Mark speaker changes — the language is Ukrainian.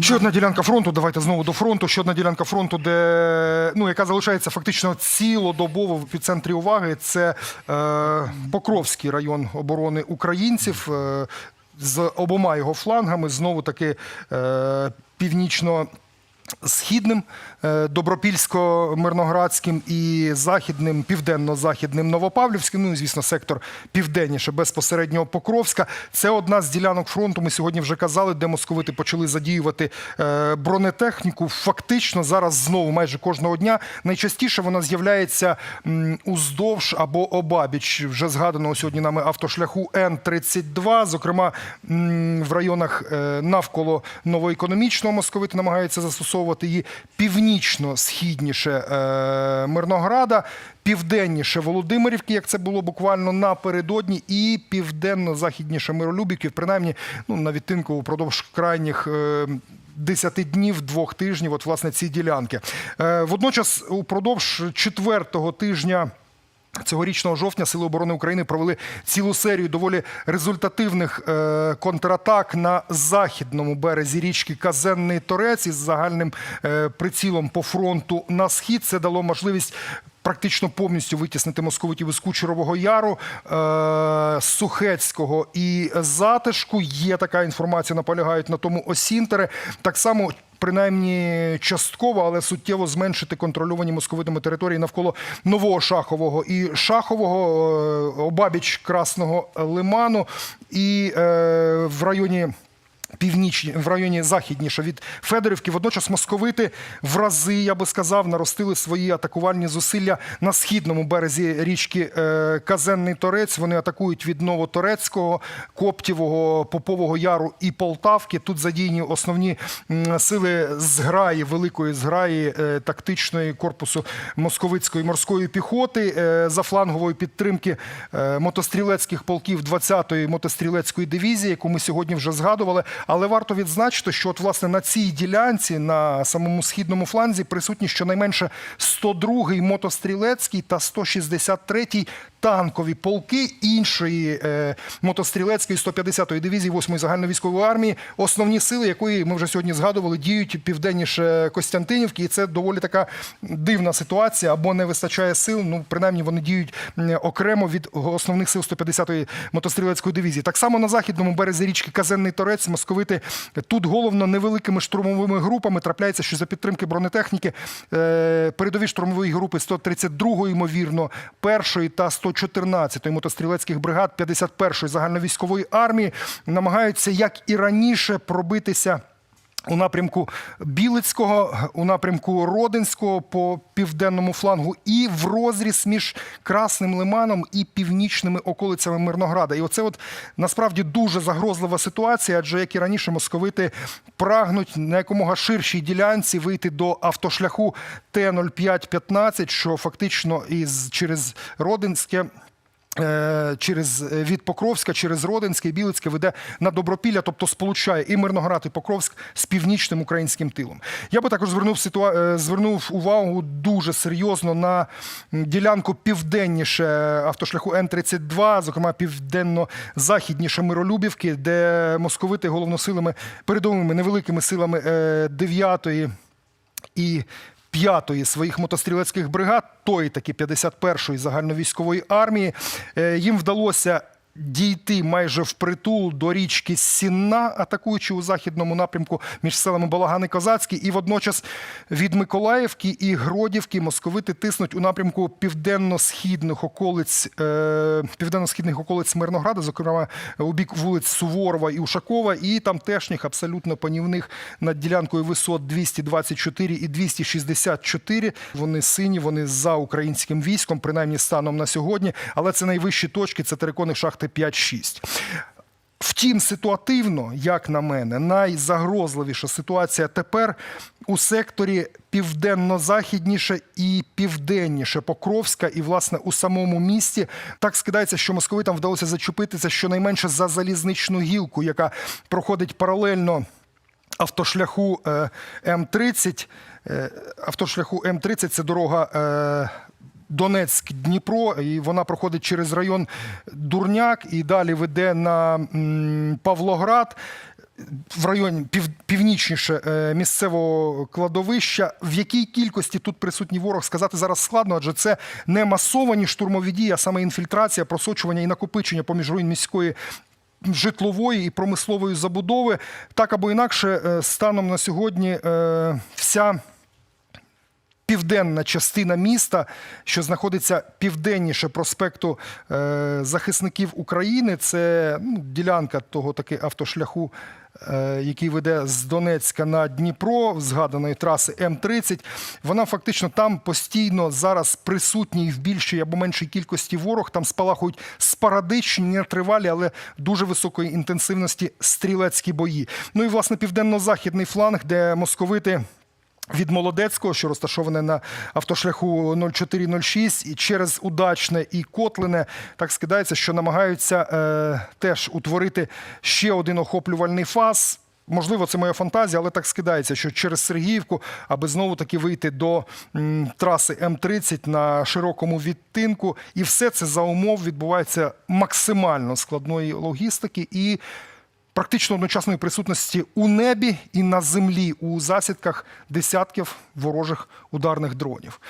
Speaker 1: Ще одна ділянка фронту. Давайте знову до фронту. Ще одна ділянка фронту, де ну яка залишається фактично цілодобово в підцентрі уваги. Це е, Покровський район оборони українців. Е, з обома його флангами знову таки е, північно. Східним е, Добропільсько-Мирноградським і західним, південно-західним Новопавлівським, ну і звісно, сектор південніше безпосередньо Покровська. Це одна з ділянок фронту. Ми сьогодні вже казали, де московити почали задіювати е, бронетехніку. Фактично зараз знову майже кожного дня. Найчастіше вона з'являється уздовж або обабіч вже згаданого сьогодні нами автошляху Н-32. Зокрема, в районах е, навколо новоекономічного московити намагаються застосовувати її північно-східніше е, Мирнограда, південніше Володимирівки, як це було буквально напередодні, і південно-західніше Миролюбіків, принаймні ну, на відтинку упродовж крайніх. Е, 10 днів, двох тижнів, от власне ці ділянки. Е, водночас, упродовж четвертого тижня. Цьогорічного жовтня Сили оборони України провели цілу серію доволі результативних е, контратак на західному березі річки Казенний Торець із загальним е, прицілом по фронту на схід. Це дало можливість. Практично повністю витіснити московитів із Кучерового Яру, е, Сухецького і Затишку. Є така інформація, наполягають на тому Осінтери. Так само принаймні частково, але суттєво зменшити контрольовані московитами території навколо нового Шахового і Шахового, е, обабіч Красного Лиману і е, в районі. Північні в районі західніше від Федорівки. Водночас московити в рази, я би сказав, наростили свої атакувальні зусилля на східному березі річки е, Казенний Торець. Вони атакують від Новоторецького, Коптєвого, Попового Яру і Полтавки. Тут задіяні основні сили зграї, великої зграї е, тактичної корпусу московицької морської піхоти е, за флангової підтримки мотострілецьких полків 20-ї мотострілецької дивізії, яку ми сьогодні вже згадували. Але варто відзначити, що от власне на цій ділянці, на самому східному фланзі, присутні щонайменше 102-й мотострілецький та 163-й танкові полки іншої е, мотострілецької 150-ї дивізії 8-ї загальновійськової армії, основні сили якої ми вже сьогодні згадували, діють південніше Костянтинівки, і це доволі така дивна ситуація, або не вистачає сил. Ну принаймні вони діють окремо від основних сил 150-ї мотострілецької дивізії. Так само на західному березі річки Казенний Торець московити тут головно невеликими штурмовими групами трапляється, що за підтримки бронетехніки е, передові штурмові групи 132-ї, ймовірно, першої та 114-ї мотострілецьких бригад 51-ї загальновійськової армії намагаються, як і раніше, пробитися. У напрямку Білицького, у напрямку Родинського по південному флангу, і в розріз між Красним Лиманом і північними околицями Мирнограда. І оце от насправді дуже загрозлива ситуація, адже як і раніше московити прагнуть на якомога ширшій ділянці вийти до автошляху Т-0515, що фактично із через Родинське. Е, Через е, від Покровська, через Родинське і Білицьке веде на Добропілля, тобто сполучає і Мирноград, і Покровськ з північним українським тилом. Я би також звернув ситуа... е, звернув увагу дуже серйозно на ділянку південніше автошляху Н-32, зокрема південно-західніше Миролюбівки, де московити головносилами передовими невеликими силами 9-ї і п'ятої своїх мотострілецьких бригад, тої таки 51-ї загальновійськової армії. Е, Їм вдалося дійти майже впритул до річки Сінна, атакуючи у західному напрямку між селами Балаган і Козацький. І водночас від Миколаївки і Гродівки московити тиснуть у напрямку південно-східних околиць, е, південно-східних околиць Мирнограда, зокрема у бік вулиць Суворова і Ушакова, і тамтешніх абсолютно панівних над ділянкою висот 224 і 264. Вони сині, вони за українським військом, принаймні станом на сьогодні. Але це найвищі точки, це терикони шахти 5-6. Втім, ситуативно, як на мене, найзагрозливіша ситуація тепер у секторі південно-західніше і південніше Покровська, і власне у самому місті так скидається, що московитам вдалося зачепитися щонайменше за залізничну гілку, яка проходить паралельно автошляху е, М30. Е, Автошляху М30 це дорога. Донецьк, Дніпро, і вона проходить через район Дурняк і далі веде на Павлоград. в районі пів, північніше е, місцевого кладовища. В якій кількості тут присутній ворог сказати зараз складно, адже це не масовані штурмові дії, а саме інфільтрація, просочування і накопичення поміж руїн міської. Житлової і промислової забудови так або інакше, е, станом на сьогодні е, вся південна частина міста, що знаходиться південніше проспекту е, захисників України. Це ну, ділянка того таки автошляху, е, який веде з Донецька на Дніпро, згаданої траси М30. Вона фактично там постійно зараз присутній в більшій або меншій кількості ворог. Там спалахують спорадичні, нетривалі, але дуже високої інтенсивності стрілецькі бої. Ну і власне південно-західний фланг, де московити. Від Молодецького, що розташоване на автошляху 0406, і через Удачне і Котлине, так скидається, що намагаються е, теж утворити ще один охоплювальний фаз. Можливо, це моя фантазія, але так скидається, що через Сергіївку, аби знову таки вийти до м, траси М30 на широкому відтинку. І все це за умов відбувається максимально складної логістики і практично одночасної присутності у небі і на землі у засідках десятків ворожих ударних дронів.